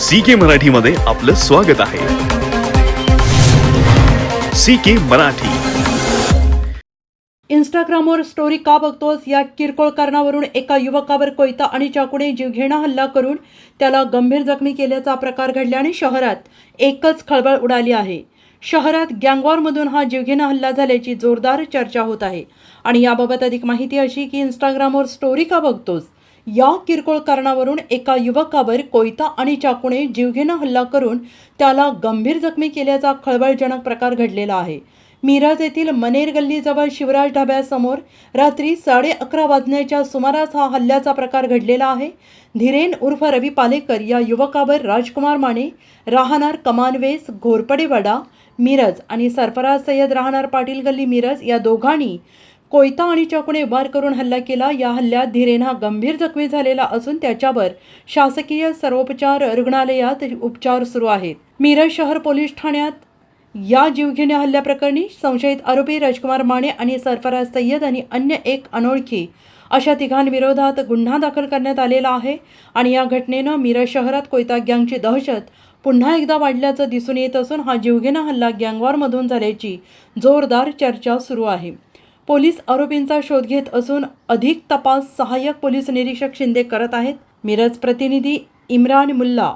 C के मराठीमध्ये आपलं स्वागत आहे. C K Marathi. इंस्टाग्रामवर स्टोरी का बघतोस? या किरकोळ कारणावरून एका युवकावर कोयता आणि चाकूने जीवघेणा हल्ला करून त्याला गंभीर जखमी केल्याचा प्रकार घडल्याने शहरात एकच खळबळ उडाली आहे. शहरात गँगवॉरमधून हा जीवघेणा हल्ला झाल्याची जोरदार चर्चा होत आहे. आणि याबाबत अधिक माहिती अशी की इंस्टाग्रामवर स्टोरी का बघतोस? या किरकोळ कारणावरून एका युवकावर कोयता आणि चाकूने जीवघेणा हल्ला करून त्याला गंभीर जखमी केल्याचा खळबळजनक प्रकार घडलेला आहे. मिरज येथील मनेर गल्लीजवळ शिवराज ढाब्यासमोर रात्री साडे अकरा वाजण्याच्या सुमारास हा हल्ल्याचा प्रकार घडलेला आहे. धीरेन उर्फ रवी पालेकर या युवकावर राजकुमार माने राहणार कमानवेस घोरपडेवाडा मिरज आणि सरफराज सय्यद राहणार पाटील गल्ली मिरज या दोघांनी कोयता आणि चाकूने वार करून हल्ला केला. या हल्ल्यात धीरेन हा गंभीर जखमी झालेला असून त्याच्यावर शासकीय सर्वोपचार रुग्णालयात उपचार सुरू आहेत. मिरज शहर पोलीस ठाण्यात या जीवघेण्या हल्ल्याप्रकरणी संशयित आरोपी राजकुमार माने आणि सरफराज सय्यद आणि अन्य एक अनोळखी अशा तिघांविरोधात गुन्हा दाखल करण्यात आलेला आहे आणि या घटनेनं मिरज शहरात कोयता गँगची दहशत पुन्हा एकदा वाढल्याचं दिसून येत असून हा जीवघेणा हल्ला गँगवारमधून झाल्याची जोरदार चर्चा सुरू आहे. पोलीस आरोपींचा शोध घेत असून अधिक तपास सहाय्यक पोलीस निरीक्षक शिंदे करत आहेत. मिरज प्रतिनिधी इम्रान मुल्ला.